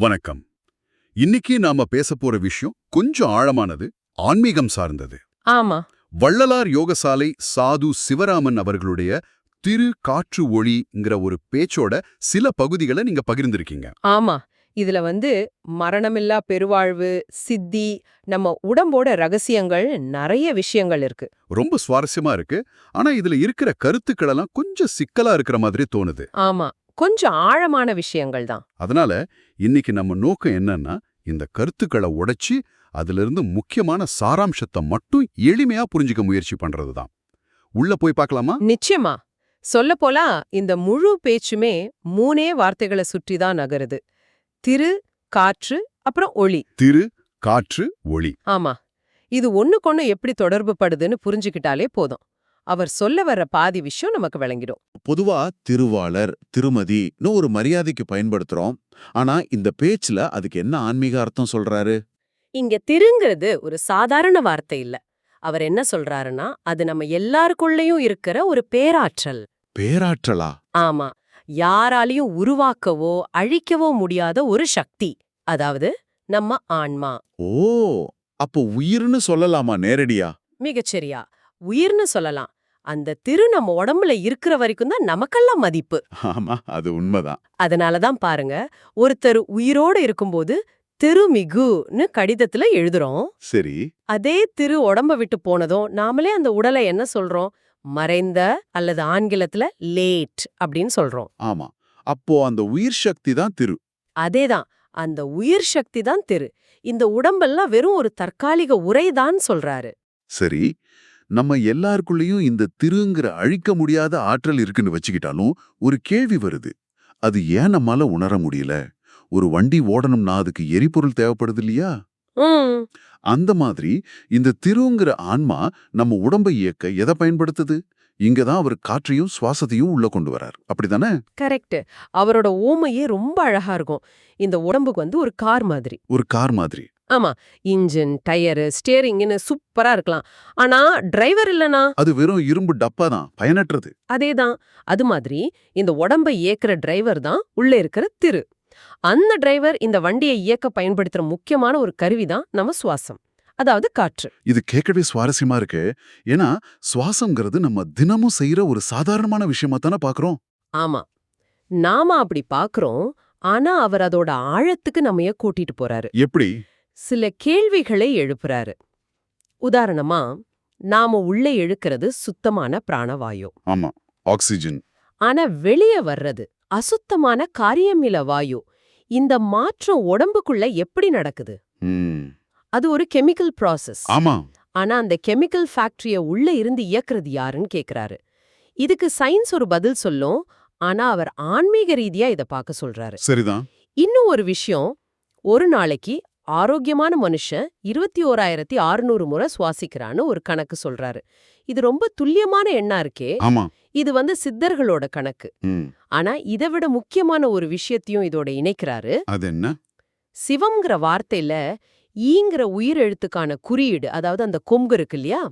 வணக்கம். இன்னைக்கு நாம பேச போற விஷயம் கொஞ்சம் ஆழமானது ஆன்மீகம் சார்ந்தது. ஆமா. வள்ளலார் யோகசாலை சாது சிவராமன் அவர்களுடைய திரு காற்று ஒளிங்கிற ஒரு பேச்சோட சில பகுதிகளை நீங்க பகிர்ந்திருக்கீங்க. ஆமா. இதுல வந்து மரணமில்லா பெருவாழ்வு சித்தி நம்ம உடம்போட ரகசியங்கள் நிறைய விஷயங்கள் இருக்கு. ரொம்ப சுவாரஸ்யமா இருக்கு. ஆனா இதுல இருக்கிற கருத்துக்கள் எல்லாம் கொஞ்சம் சிக்கலா இருக்கிற மாதிரி தோணுது. ஆமா. கொஞ்சம் ஆழமான விஷயங்கள் தான். அதனால இன்னைக்கு நம்ம நோக்கம் என்னன்னா இந்த கருத்துக்களை உடைச்சி அதிலிருந்து முக்கியமான சாராம்சத்தை மட்டும் எளிமையா புரிஞ்சுக்க முயற்சி பண்றதுதான் உள்ள போய் பார்க்கலாமா? நிச்சயமா. சொல்ல போலா இந்த முழு பேச்சுமே மூணே வார்த்தைகளை சுற்றி தான் நகருது. திரு காற்று அப்புறம் ஒளி. திரு காற்று ஒளி. ஆமா. இது ஒண்ணுக்கொண்ணு எப்படி தொடர்பு படுதுன்னு புரிஞ்சுக்கிட்டாலே போதும். அவர் சொல்ல வர்ற பாதி விஷயம் நமக்கு விளங்கிடும். பொதுவா திருவாளர் திருமதின்னு ஒரு மரியாதைக்கு பயன்படுத்துறோம். ஆனா இந்த பேச்சுல அதுக்கு என்ன ஆன்மீக அர்த்தம் சொல்றாரு? இங்க திருங்கிறது ஒரு சாதாரண வார்த்தை இல்ல. அவர் என்ன சொல்றாருன்னா அது நம்ம எல்லாருக்குள்ளயும் இருக்கிற ஒரு பேராற்றல். பேராற்றலா? ஆமா. யாராலையும் உருவாக்கவோ அழிக்கவோ முடியாத ஒரு சக்தி. அதாவது நம்ம ஆன்மா. ஓ! அப்போ உயிர்னு சொல்லலாமா நேரடியா? மிகச்சரியா. உயிர்னு சொல்லலாம். அந்த திரு நம்ம உடம்புல இருக்கிற வரைக்கும் தான் நமக்கெல்லாம் மதிப்பு. ஆமா அது உண்மைதான். அதனாலதான் பாருங்க ஒருத்தர் உயிரோட இருக்கும்போது திருமிகுன்னு கடிதத்துல எழுதுறோம். சரி. அதே திரு உடம்ப விட்டு போனதும் நாமளே அந்த உடலை என்ன சொல்றோம்? மறைந்த அல்லது ஆங்கிலத்துல லேட் அப்படின்னு சொல்றோம். ஆமா. அப்போ அந்த உயிர் சக்தி தான் திரு. அதேதான். அந்த உயிர் சக்தி தான் திரு. இந்த உடம்பெல்லாம் வெறும் ஒரு தற்காலிக உரைதான் சொல்றாரு. சரி. நம்ம எல்லாருக்குள்ளேயும் இந்த திருங்கிற அழிக்க முடியாத ஆற்றல் இருக்குன்னு வச்சுக்கிட்டாலும் ஒரு கேள்வி வருது. அது ஏன் நம்மால உணர முடியல? ஒரு வண்டி ஓடணும்னா அதுக்கு எரிபொருள் தேவைப்படுது இல்லையா? அந்த மாதிரி இந்த திருங்கிற ஆன்மா நம்ம உடம்பை இயக்க எதை பயன்படுத்துது? இங்கதான் அவர் காற்றையும் சுவாசத்தையும் உள்ள கொண்டு வரார் அப்படிதானே? கரெக்ட். அவரோட ஓமையே ரொம்ப அழகா இருக்கும். இந்த உடம்புக்கு வந்து ஒரு கார் மாதிரி. ஒரு கார் மாதிரி. ஆமா இன்ஜின் டயரு ஸ்டியரிங்னு சூப்பரா இருக்கலாம். ஆனா டிரைவர் இல்லனா? அது வெறும் இரும்பு டப்பா தான் பயனற்றது. அதேதான். அது மாதிரி இந்த உடம்பை இயக்குற டிரைவர் தான் உள்ள இருக்கிற திரு. அந்த டிரைவர் இந்த வண்டியை இயக்க பயன்படுத்துற முக்கியமான ஒரு கருவிதான் நம்ம சுவாசம். அதாவது காற்று. இது கேட்கவே சுவாரஸ்யமா இருக்கு. ஏன்னா சுவாசம்ங்கிறது நம்ம தினமும் செய்யற ஒரு சாதாரணமான விஷயமா தானே பாக்குறோம். ஆமா. நாம அப்படி பாக்குறோம் ஆனா அவர் அதோட ஆழத்துக்கு நம்மைய கூட்டிட்டு போறாரு. எப்படி? சில கேள்விகளை எழுப்புறாரு. உதாரணமா நாம உள்ளே இழுக்கிறது சுத்தமான பிராணவாயு. ஆமா ஆக்சிஜன். ஆனா வெளியே வர்றது அசுத்தமான காரியமில வாயு. இந்த மாற்றம் உடம்புக்குள்ள எப்படி நடக்குது? அது ஒரு கெமிக்கல் ப்ராசஸ். ஆமா. ஆனா அந்த கெமிக்கல் ஃபேக்டரிய உள்ள இருந்து இயக்குறது யாருன்னு கேக்குறாரு. இதுக்கு சயின்ஸ் ஒரு பதில் சொல்லும் ஆனா அவர் ஆன்மீக ரீதியா இத பார்க்க சொல்றாரு. சரிதான். இன்னும் ஒரு விஷயம் ஒரு நாளைக்கு ஆரோக்கியமான மனுஷன் இருபத்தி ஓராயிரத்தி அறுநூறு முறை சுவாசிக்கிறான்னு ஒரு கணக்கு சொல்றாரு. இது ரொம்ப துல்லியமான எண்ணா இருக்கே. இது வந்து சித்தர்களோட கணக்கு. ஆனா இதை விட முக்கியமான ஒரு விஷயத்தையும் இதோட இணைக்கிறாரு. அது என்ன? சிவம்ங்கிற வார்த்தையில ஈங்கிற உயிரெழுத்துக்கான குறியீடு அதாவது அந்த கொம்பு இருக்கு இல்லையா?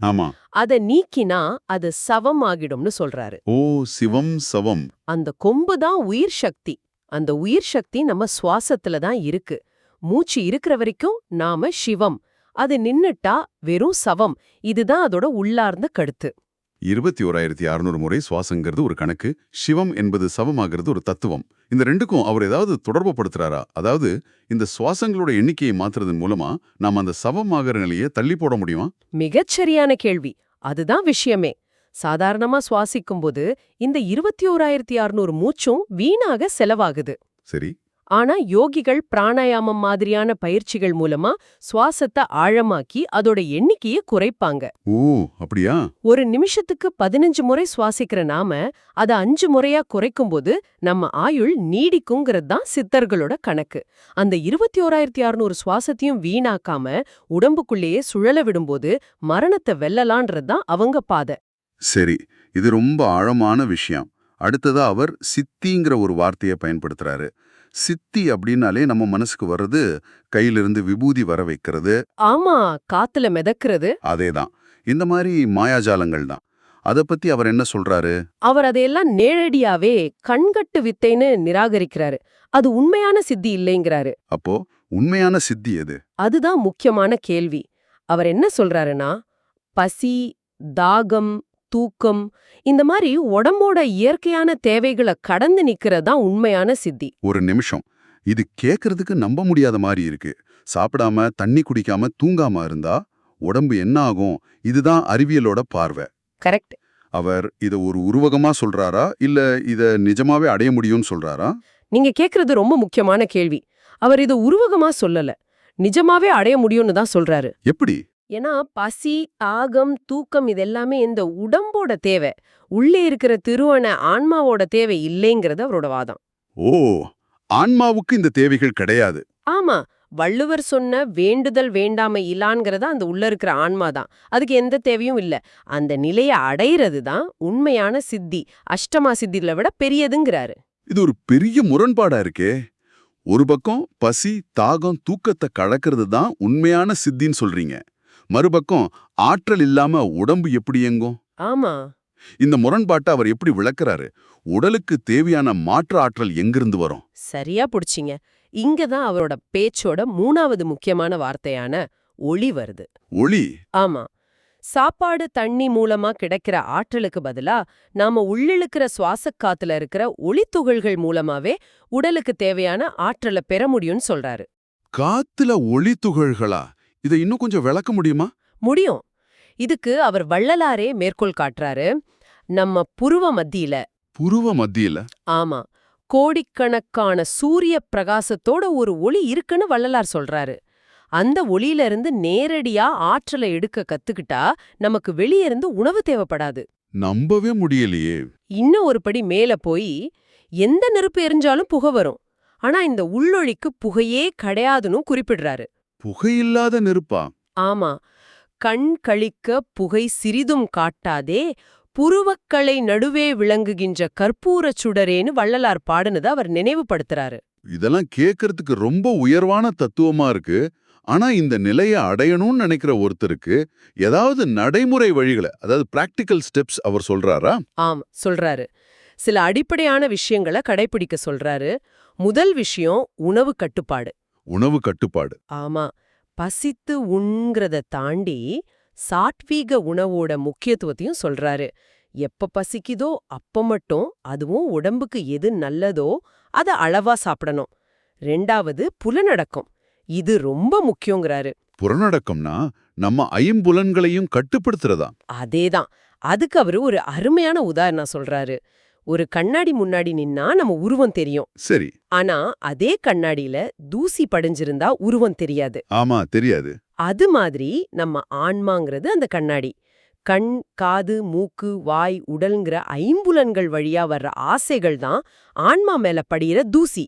அதை நீக்கினா அது சவம் ஆகிடும்னு சொல்றாரு. ஓ சிவம் சவம். அந்த கொம்பு தான் உயிர் சக்தி. அந்த உயிர் சக்தி நம்ம சுவாசத்துல தான் இருக்கு. மூச்சு இருக்கிற வரைக்கும் நாம சிவம். அது நின்னுட்டா வெறும் சவம். இதுதான் அதோட உள்ளார்ந்த கருத்து. இருபத்தி ஓராயிரத்தி அறுநூறு முறை சுவாசங்கிறது ஒரு கணக்கு. சிவம் என்பது சவமாகிறது ஒரு தத்துவம். இந்த ரெண்டுக்கும் அவர் ஏதாவது தொடர்பு படுத்துறாரா? அதாவது இந்த சுவாசங்களோட எண்ணிக்கையை மாத்துறதன் மூலமா நாம அந்த சவமாகிற நிலையை தள்ளி போட முடியுமா? மிகச்சரியான கேள்வி. அதுதான் விஷயமே. சாதாரணமா சுவாசிக்கும்போது இந்த இருபத்தி ஓராயிரத்தி அறுநூறு மூச்சும் வீணாக செலவாகுது. சரி. ஆனா யோகிகள் பிராணாயாமம் மாதிரியான பயிற்சிகள் மூலமா சுவாசத்தை ஆழமாக்கி அதோட எண்ணிக்கையை குறைப்பாங்க. ஓ அப்படியா? ஒரு நிமிஷத்துக்கு பதினஞ்சு முறை சுவாசிக்கிற நாம அத அஞ்சு முறையா குறைக்கும்போது நம்ம ஆயுள் நீடிக்குங்கிறது தான் சித்தர்களோட கணக்கு. அந்த இருபத்தி ஓராயிரத்தி அறுநூறு சுவாசத்தையும் வீணாக்காம உடம்புக்குள்ளேயே சுழல விடும்போது மரணத்தை வெல்லலான்றது தான் அவங்க பாதை. சரி இது ரொம்ப ஆழமான விஷயம். அடுத்ததா அவர் சித்திங்கிற ஒரு வார்த்தையை பயன்படுத்துறாரு. சித்தி அப்படின்னாலே நம்ம மனசுக்கு வர்றது கையிலிருந்து விபூதி வர வைக்கிறது. ஆமா காத்துல மிதக்கிறது. அதேதான். இந்த மாதிரி மாயாஜாலங்கள் தான். அத பத்தி அவர் என்ன சொல்றாரு? அவர் அதையெல்லாம் நேரடியாவே கண்கட்டு வித்தைன்னு நிராகரிக்கிறாரு. அது உண்மையான சித்தி இல்லைங்கிறாரு. அப்போ உண்மையான சித்தி எது? அதுதான் முக்கியமான கேள்வி. அவர் என்ன சொல்றாருன்னா பசி தாகம் தூக்கம் இந்த மாதிரி உடம்போட இயற்கையான தேவைகளை கடந்து நிக்கிறது தான் உண்மையான சித்தி. ஒரு நிமிஷம். இது கேக்குறதுக்கு நம்ப முடியாத மாதிரி இருக்கு. சாப்பிடாம தண்ணி குடிக்காம தூங்காம இருந்தா உடம்பு என்ன ஆகும்? இதுதான் அறிவியலோட பார்வை. கரெக்ட். அவர் இத ஒரு உருவகமா சொல்றாரா? இல்ல இத நிஜமாவே அடைய முடியும்னு சொல்றாரா? நீங்க கேக்குறது ரொம்ப முக்கியமான கேள்வி. அவர் இதை உருவகமா சொல்லல. நிஜமாவே அடைய முடியும்னு தான் சொல்றாரு. எப்படி? ஏன்னா பசி தாகம் தூக்கம் இதெல்லாமே இந்த உடம்போட தேவை. உள்ளே இருக்கிற திருவன ஆன்மாவோட தேவை இல்லைங்கிறது அவரோட வாதம். ஓ ஆன்மாவுக்கு இந்த தேவைகள் கிடையாது. ஆமா வள்ளுவர் சொன்ன வேண்டுதல் வேண்டாமை இல்லான்ங்கிறத அந்த உள்ள இருக்கிற ஆன்மா தான். அதுக்கு எந்த தேவையும் இல்ல. அந்த நிலையை அடையிறது தான் உண்மையான சித்தி. அஷ்டமா சித்திகளை விட பெரியதுங்கிறாரு. இது ஒரு பெரிய முரண்பாடா இருக்கே. ஒரு பக்கம் பசி தாகம் தூக்கத்தை கலக்கிறது தான் உண்மையான சித்தின்னு சொல்றீங்க. மறுபக்கம் ஆற்றல் இல்லாம உடம்பு எப்படி இயங்கும்? ஆமா. இந்த முரண்பாட்டை அவர் எப்படி விளக்குறாரு? உடலுக்கு தேவையான மாற்று ஆற்றல் எங்கிருந்து வரும்? சரியா புடிச்சிங்க. இங்க தான் அவரோட பேச்சோட மூணாவது முக்கியமான வார்த்தையான ஒளி வருது. ஒளி? ஆமா. சாப்பாடு தண்ணி மூலமா கிடைக்கிற ஆற்றலுக்கு பதிலா நாம உள்ளிழுக்கிற சுவாசக் காத்துல இருக்கிற ஒளித்துகள்கள் மூலமாவே உடலுக்கு தேவையான ஆற்றலை பெற முடியும்னு சொல்றாரு. காத்துல ஒளி துகள்களா இதை இன்னும் கொஞ்சம் விளக்க முடியுமா? முடியும். இதுக்கு அவர் வள்ளலாரே மேற்கோள் காட்டுறாரு. நம்ம புருவ மத்தியில. புருவ மத்தியில? ஆமா. கோடிக்கணக்கான சூரிய பிரகாசத்தோட ஒரு ஒளி இருக்குன்னு வள்ளலார் சொல்றாரு. அந்த ஒளியில இருந்து நேரடியா ஆற்றலை எடுக்க கத்துக்கிட்டா நமக்கு வெளியே இருந்து உணவு தேவைப்படாது. நம்பவே முடியலையே. இன்னும் ஒரு படி மேல போய் எந்த நெருப்பு எரிஞ்சாலும் புகை வரும். ஆனா இந்த உள்ளொளிக்கு புகையே கிடையாதுன்னு குறிப்பிடுறாரு. புகையில்லாத நெருப்பா? ஆமா. கண் கழிக்க புகை சிறிதும் காட்டாதே புருவக்களை நடுவே விளங்குகின்ற கற்பூரச் சுடரேன்னு வள்ளலார் பாடுனதை அவர் நினைவுபடுத்துறாரு. இதெல்லாம் கேட்கறதுக்கு ரொம்ப உயர்வான தத்துவமா இருக்கு. ஆனா இந்த நிலையை அடையணும்னு நினைக்கிற ஒருத்தருக்கு ஏதாவது நடைமுறை வழிகளை அதாவது பிராக்டிக்கல் ஸ்டெப்ஸ் அவர் சொல்றாரா? ஆம் சொல்றாரு. சில அடிப்படையான விஷயங்களை கடைபிடிக்க சொல்றாரு. முதல் விஷயம் உணவு கட்டுப்பாடு. உணவு கட்டுப்பாடு. ஆமா. பசித்து உண்கிறத தாண்டி சாத்வீக உணவோட முக்கியத்துவத்தையும் சொல்றாரு. எப்ப பசிக்குதோ அப்ப மட்டும் அதுவும் உடம்புக்கு எது நல்லதோ அத அளவா சாப்பிடணும். ரெண்டாவது புலனடக்கம். இது ரொம்ப முக்கியங்கிறாரு. புறநடக்கம்னா நம்ம ஐம்புலன்களையும் கட்டுப்படுத்துறதா? அதேதான். அதுக்கு அவரு ஒரு அருமையான உதாரணம் சொல்றாரு. ஒரு கண்ணாடி முன்னாடி நின்னா நம்ம உருவம் தெரியும். சரி. ஆனா அதே கண்ணாடியில தூசி படிஞ்சிருந்தா உருவம் தெரியாது. ஆமா தெரியாது. அது மாதிரி நம்ம ஆன்மாங்கிறது அந்த கண்ணாடி. கண் காது மூக்கு வாய் உடல்ங்கிற ஐம்புலன்கள் வழியா வர்ற ஆசைகள் தான் ஆன்மா மேல படியிற தூசி.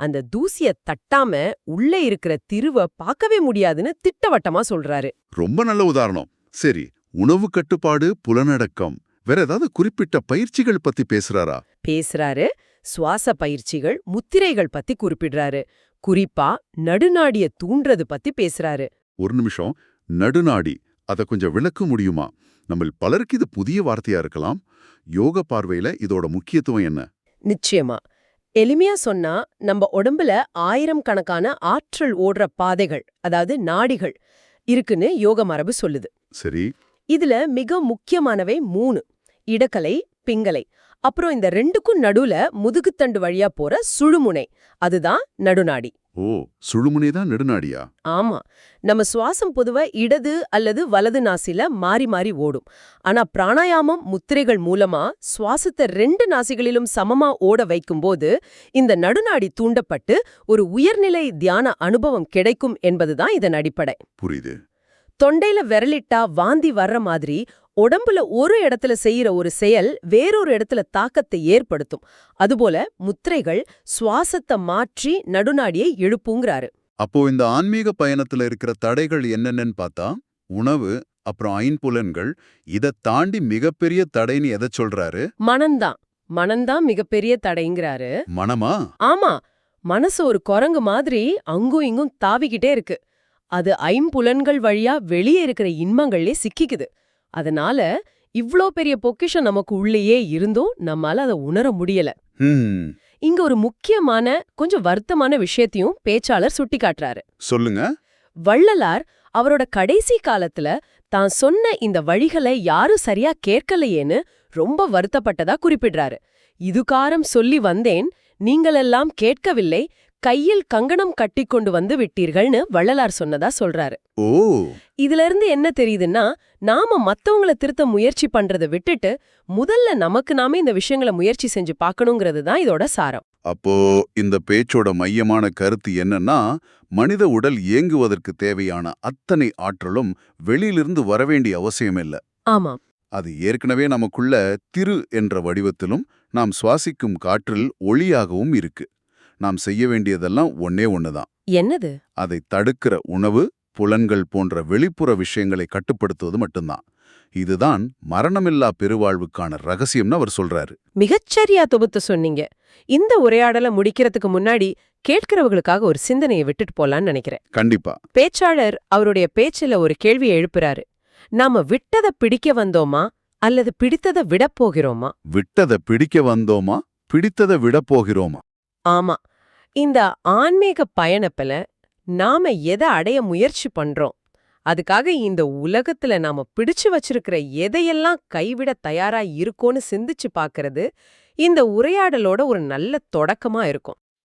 அந்த தூசிய தட்டாம உள்ளே இருக்கிற திருவ பார்க்கவே முடியாதுன்னு திட்டவட்டமா சொல்றாரு. ரொம்ப நல்ல உதாரணம். சரி உணவு கட்டுப்பாடு புலனடக்கம். வேற ஏதாவது குறிப்பிட்ட பயிற்சிகள் பத்தி பேசுறாரா? பேசுறாரு. சுவாச பயிற்சிகள் முத்திரைகள் பத்தி குறிப்பிடுறாரு. குறிப்பா நடுநாடிய தூண்டுறது பத்தி பேசுறாரு. ஒரு நிமிஷம். நடுநாடி. அத கொஞ்சம் விளக்க முடியுமா? நம்ம பலருக்கு இது புதிய வார்த்தையா இருக்கலாம். யோக பார்வையில இதோட முக்கியத்துவம் என்ன? நிச்சயமா. எளிமையா சொன்னா நம்ம உடம்புல ஆயிரம் கணக்கான ஆற்றல் ஓடுற பாதைகள் அதாவது நாடிகள் இருக்குன்னு யோக மரபு சொல்லுது. சரி. இதுல மிக முக்கியமானவை மூணு. இடக்கலை பிங்கலை அப்புறம் இந்த ரெண்டுக்கும் நடுவுல முதுகுத்தண்டு வழியா போற சுழுமுனை. அதுதான் நடுநாடி. ஓ சுழுமுனை தான் நெடுநாடியா? ஆமா. நம்ம சுவாசம் பொதுவா இடது அல்லது வலது நாசில மாறி மாறி ஓடும். ஆனா பிராணாயாமம் முத்திரைகள் மூலமா சுவாசத்தை ரெண்டு நாசிகளிலும் சமமா ஓட வைக்கும்போது இந்த நடுநாடி தூண்டப்பட்டு ஒரு உயர்நிலை தியான அனுபவம் கிடைக்கும் என்பதுதான் இதன் அடிப்படை. புரியுது. தொண்டையில விரலிட்டா வாந்தி வர்ற மாதிரி உடம்புல ஒரு இடத்துல செய்யற ஒரு செயல் வேறொரு இடத்துல தாக்கத்தை ஏற்படுத்தும். அதுபோல முத்திரைகள் சுவாசத்தை மாற்றி நடுநாடியை எழுப்புங்கிறாரு. அப்போ இந்த ஆன்மீக பயணத்துல இருக்கிற தடைகள் என்னென்னன்னு பார்த்தா உணவு அப்புறம் ஐம்புலன்கள் இதை தாண்டி மிகப்பெரிய தடைன்னு எதை சொல்றாரு? மனம்தான். மனம்தான் மிகப்பெரிய தடைங்கிறாரு. மனமா? ஆமா. மனசு ஒரு குரங்கு மாதிரி அங்கும் இங்கும் தாவிக்கிட்டே இருக்கு. அது ஐம்புலன்கள் வழியா வெளியே இருக்கிற இன்பங்கள்லே சிக்கிக்குது. அதனால இவ்ளோ பெரிய பொக்கிஷம் நமக்கு உள்ளேயே இருந்தும் நம்மால அதை உணர முடியல. இங்க ஒரு முக்கியமான கொஞ்சம் வருத்தமான விஷயத்தையும் பேச்சாளர் சுட்டிக்காட்டுறாரு. சொல்லுங்க. வள்ளலார் அவரோட கடைசி காலத்துல தான் சொன்ன இந்த வழிகளை யாரும் சரியா கேட்கலையேன்னு ரொம்ப வருத்தப்பட்டதா குறிப்பிடுறாரு. இதுகாரம் சொல்லி வந்தேன் நீங்களெல்லாம் கேட்கவில்லை கையில் கங்கணம் கட்டிக்கொண்டு வந்து விட்டீர்கள்னு வள்ளலார் சொன்னதா சொல்றாரு. ஓ. இதுல இருந்து என்ன தெரியுதுன்னா நாம மத்தவங்கள திருத்த முயற்சி பண்றதை விட்டுட்டு முதல்ல நமக்கு நாமே இந்த விஷயங்களை முயற்சி செஞ்சு பார்க்கணுங்கிறது தான் இதோட சாரம். அப்போ இந்த பேச்சோட மையமான கருத்து என்னன்னா மனித உடல் இயங்குவதற்கு தேவையான அத்தனை ஆற்றலும் வெளியிலிருந்து வரவேண்டிய அவசியம் இல்ல ஆமாம் அது ஏற்கனவே நமக்குள்ள திரு என்ற வடிவத்திலும் நாம் சுவாசிக்கும் காற்றில் ஒளியாகவும் இருக்கு. நாம் செய்ய வேண்டியதெல்லாம் ஒன்னே ஒண்ணுதான். என்னது? அதை தடுக்கிற உணவு புலன்கள் போன்ற வெளிப்புற விஷயங்களை கட்டுப்படுத்துவது மட்டும்தான். இதுதான் மரணமில்லா பெருவாழ்வுக்கான ரகசியம்னு அவர் சொல்றாரு. மிகச்சரியா தொகுத்து சொன்னீங்க. இந்த உரையாடலை முடிக்கிறதுக்கு முன்னாடி கேட்கிறவங்களுக்காக ஒரு சிந்தனையை விட்டுட்டு போலான்னு நினைக்கிறேன். கண்டிப்பா. பேச்சாளர் அவருடைய பேச்சுல ஒரு கேள்வியை எழுப்புறாரு. நாம விட்டத பிடிக்க வந்தோமா? அல்லது பிடித்தத விடப் போகிறோமா? விட்டதை பிடிக்க வந்தோமா? பிடித்ததை விடப் போகிறோமா? ஆமா. இந்த ஆன்மீக பயணப்பில் நாம எதை அடைய முயற்சி பண்றோம்? அதுக்காக இந்த உலகத்துல நாம பிடிச்சு வச்சிருக்கிற எதையெல்லாம் கைவிட தயாரா இருக்கோன்னு சிந்திச்சு பார்க்கறது இந்த உரையாடலோட ஒரு நல்ல தொடக்கமா இருக்கும்.